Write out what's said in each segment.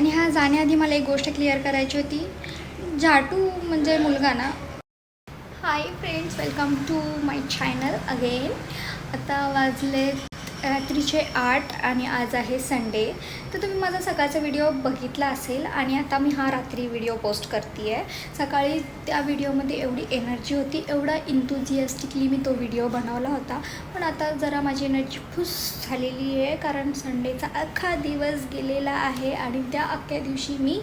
आणि हा जाण्याआधी मला एक गोष्ट क्लिअर करायची होती. जाटू म्हणजे मुलगा ना? Hi friends welcome to my channel again आता वाजले रात्रीचे आठ आणि आज आहे संडे. तर तुम्ही माझा सकाळचा व्हिडिओ बघितला असेल आणि आता मी हा रात्री व्हिडिओ पोस्ट करते आहे सकाळी त्या व्हिडिओमध्ये एवढी एनर्जी होती एवढा इंथुझियास्टिकली मी तो व्हिडिओ बनवला होता. पण आता जरा माझी एनर्जी फुस झालेली आहे कारण संडेचा अख्खा दिवस गेलेला आहे आणि त्या अख्ख्या दिवशी मी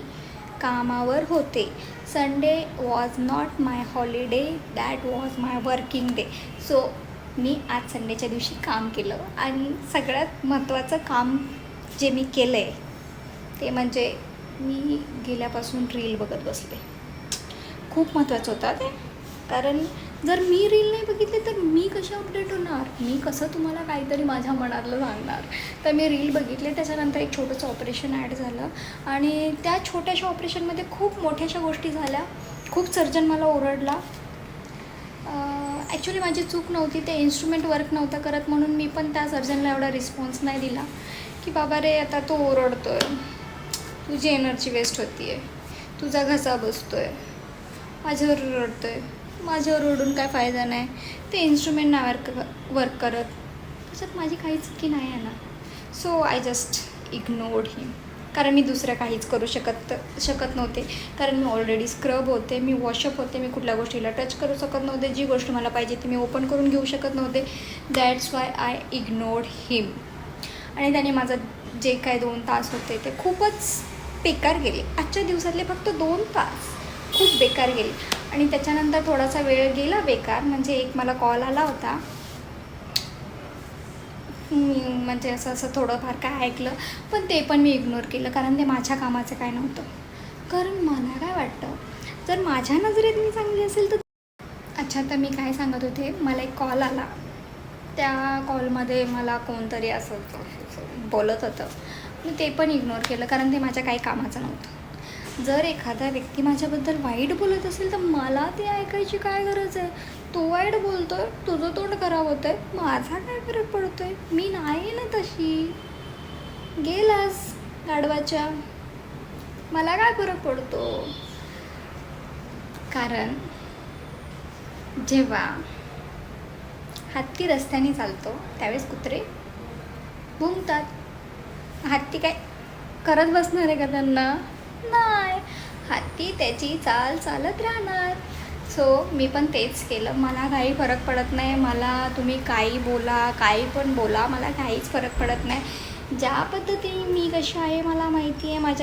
कामावर होते. Sunday was not my holiday that was my working day so मी आज संडेच्या दिवशी काम केलं आणि सगळ्यात महत्त्वाचं काम जे मी केलं आहे ते म्हणजे मी गेल्यापासून रील बघत बसले. खूप महत्त्वाचं होतं ते. कारण जर मी रील नाही बघितली तर मी कशी अपडेट होणार? मी कसं तुम्हाला काहीतरी माझ्या मनातलं सांगणार? तर मी रील बघितले त्याच्यानंतर एक छोटंसं ऑपरेशन ॲड झालं. आणि त्या छोट्याशा ऑपरेशनमध्ये खूप मोठ्याशा गोष्टी झाल्या. खूप सर्जन मला ओरडला. ॲक्च्युली माझी चूक नव्हती ते इन्स्ट्रुमेंट वर्क नव्हतं करत म्हणून मी पण त्या सर्जनला एवढा रिस्पॉन्स नाही दिला. की बाबा रे आता तो ओरडतो आहे तुझी एनर्जी वेस्ट होती आहे तुझा घसा बसतो आहे माझ्यावर ओरडतो आहे माझ्यावर ओरडून काय फायदा नाही. ते इन्स्ट्रुमेंट नाही वर्क वर्क करत. त्याच्यात माझी काही चुकी नाही आहे ना. So I just ignored him कारण मी दुसरं काहीच करू शकत शकत नव्हते. कारण मी ऑलरेडी स्क्रब होते मी वॉशअप होते मी कुठल्या गोष्टीला टच करू शकत नव्हते. जी गोष्ट मला पाहिजे ती मी ओपन करून घेऊ शकत नव्हते. That's why I ignored him आणि त्याने माझं जे काय दोन तास होते ते खूपच बेकार गेले. आजच्या दिवसातले फक्त दोन तास खूप बेकार गेले. आणि त्याच्यानंतर थोडासा वेळ गेला बेकार म्हणजे एक मला कॉल आला होता. म्हणजे असं असं थोडंफार काय ऐकलं पण ते पण मी इग्नोर केलं कारण ते माझ्या कामाचं काय नव्हतं. कारण मला काय वाटतं जर माझ्या नजरेत मी चांगली असेल तर अच्छा तर मी काय सांगत होते मला एक कॉल आला. त्या कॉलमध्ये मला कोणतरी असं बोलत होतं. मी ते पण इग्नोर केलं कारण ते माझ्या काही कामाचं नव्हतं. जर एखादा व्यक्ती माझ्याबद्दल वाईट बोलत असेल तर मला ते ऐकायची काय गरज आहे? तो वाईट बोलतोय तुझं तोंड खराब होतं आहे माझा काय फरक पडतो आहे मी नाही ना तशी. गेलास गाडवाच्या मला काय फरक पडतो? कारण जेव्हा हत्ती रस्त्याने चालतो त्यावेळेस कुत्रे भुंकतात हत्ती काय करत बसणार आहे का त्यांना? नाही. हत्ती त्याची चाल चालत राहणार. सो मी पण तेच केलं. मला काही फरक पडत नाही. मला तुम्ही काही बोला काही पण बोला. मला काहीच फरक पडत नाही. ज्या पद्धतीने मी कशी आहे मला माहिती आहे. माझ्या